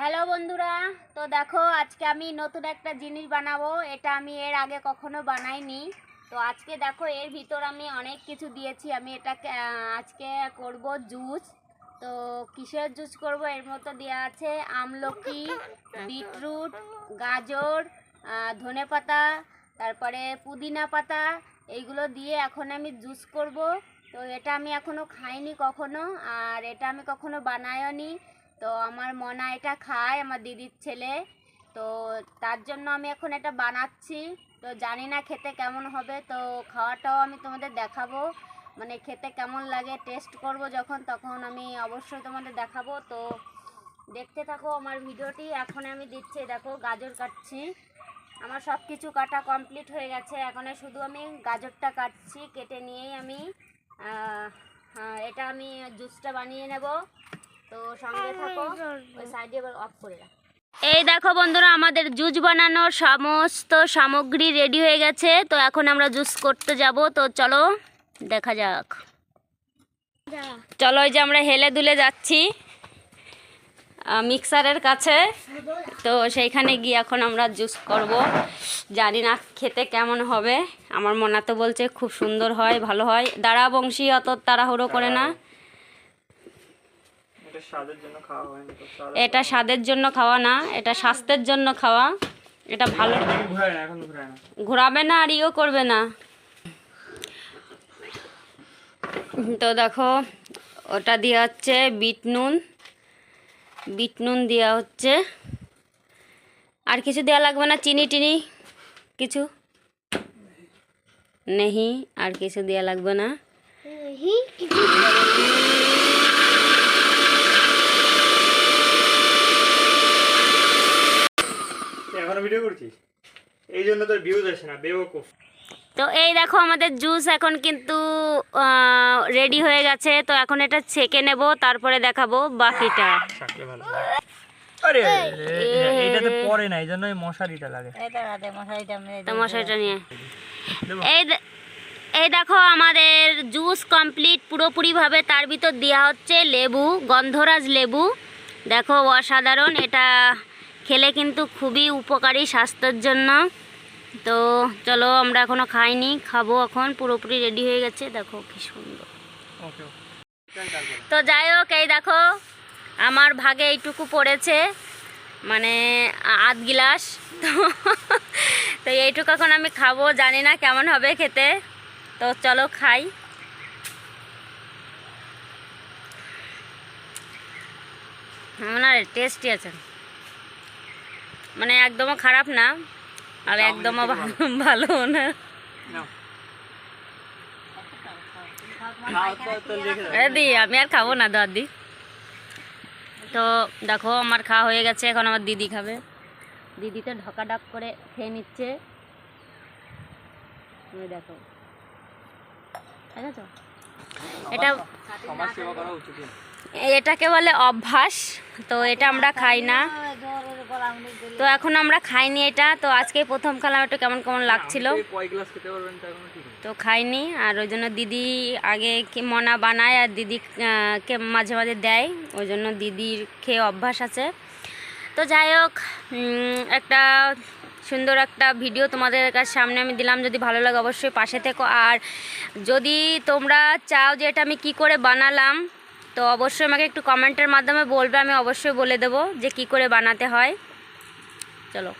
Hello বন্ধুরা, তো দেখো আজকে আমি নতুন একটা জিনিস বানাবো, এটা আমি এর আগে কখনো বানাইনি। তো আজকে দেখো এর ভিতর আমি অনেক কিছু দিয়েছি, আমি এটাকে আজকে করব জুস। তো কিসের জুস করব? এর মতো দেওয়া আছে আমলকি, বিটরুট, গাজর ধনে পাতা, তারপরে পুদিনা পাতা, এইগুলো দিয়ে এখন আমি জুস করব। তো এটা আমি এখনও খাইনি কখনো, আর এটা আমি কখনো বানাইও নি তো আমার মনা এটা খায় আমার দিদির ছেলে। তো তার জন্য আমি এখন এটা বানাচ্ছি। তো জানি না খেতে কেমন হবে তো খাওয়াটাও আমি তোমাদের দেখাবো। মানে খেতে কেমন লাগে টেস্ট করব যখন তখন আমি অবশ্যই তোমাদের দেখাবো। তো দেখতে থাকো আমার ভিডিওটি এখন আমি দিচ্ছি দেখো গাজর কাটছি। আমার সব কিছু কাটা কমপ্লিট হয়ে গেছে। এখন শুধু আমি গাজরটা কাটছি কেটে নিয়েই আমি আহ, এটা আমি জুসটা বানিয়ে নেব। তো সঙ্গে থাকো ওই সাইডে এবার অফ করে রাখ। এই দেখো বন্ধুরা আমাদের জুস বানানোর সমস্ত সামগ্রী রেডি হয়ে গেছে। তো এখন আমরা জুস করতে যাব। তো চলো দেখা যাক। চলো ওই যে আমরা হেলে দুলে যাচ্ছি মিক্সারের কাছে। তো সেইখানে গিয়ে এখন আমরা জুস করব। জানি না খেতে কেমন হবে। আমার মনে তো বলছে খুব সুন্দর হয় ভালো হয়। দাঁড়া বংশী অত তাড়াহুড়ো করে না। এটা স্বাদের জন্য খাওয়া না এটা স্বাদের জন্য খাওয়া না এটা স্বাস্থ্যের জন্য খাওয়া। এটা ভালো। এখন ঘুরায় না এখন ঘুরায় না। ঘোরাবে না আর ইও করবে না। তো দেখো ওটা দেওয়া হচ্ছে বিট নুন। বিট নুন দেওয়া হচ্ছে। আর কিছু দেওয়া লাগবে না চিনি টিনি কিছু? নেহি আর কিছু দেওয়া লাগবে না। এখনও ভিডিও করছিস এই জন্য তোর ভিউজ আসে না বেওকুফ। তো এই দেখো আমাদের জুস এখন কিন্তু রেডি হয়ে গেছে। তো এখন এটা ছেঁকে নেব তারপরে দেখাবো বাকিটা। আরে এইটাতে পরে না এই জন্য এই মশারিটা তো মশারিটা নিয়ে। এই এই দেখো আমাদের জুস কমপ্লিট পুরোপুরিভাবে। তার ভিতর দেওয়া হচ্ছে লেবু গন্ধরাজ লেবু। দেখো অসাধারণ এটা খেলে কিন্তু খুবই উপকারী স্বাস্থ্যের জন্য। তো চলো আমরা এখনও খাইনি খাব এখন পুরোপুরি রেডি হয়ে গেছে। দেখো কি সুন্দর। তো যাই হোক এই দেখো আমার ভাগে এইটুকু পড়েছে মানে আধ গিলাস। তো তো এইটুকু এখন আমি খাব জানি না কেমন হবে খেতে। তো চলো খাই। না টেস্টি আছে। মানে একদমও খারাপ না আর একদমও ভালো না। দি আমি আর খাব না দাদি। তো দেখো আমার খাওয়া হয়ে গেছে এখন আমার দিদি খাবে। দিদি তো ঢকা ডাক করে খেয়ে নিচ্ছে। দেখো। ঠিক আছে এটা। এটাকে বলে অভ্যাস। তো এটা আমরা খাই না। তো এখন আমরা খাইনি এটা। তো আজকে প্রথম খেলাম একটু কেমন কেমন লাগছিল। তা খাইনি আর ওই জন্য দিদি আগে কি মনা বানায় আর দিদি কে মাঝে মাঝে দেয়। ওই জন্য দিদির খেয়ে অভ্যাস আছে। তো যাই হোক একটা সুন্দর একটা ভিডিও তোমাদের কাছে সামনে আমি দিলাম। যদি ভালো লাগে অবশ্যই পাশে থেকো। আর যদি তোমরা চাও যে এটা আমি কি করে বানালাম, তো অবশ্যই আমাকে একটু কমেন্টের মাধ্যমে বলবে, আমি অবশ্যই বলে দেব যে কি করে বানাতে হয়। চলো।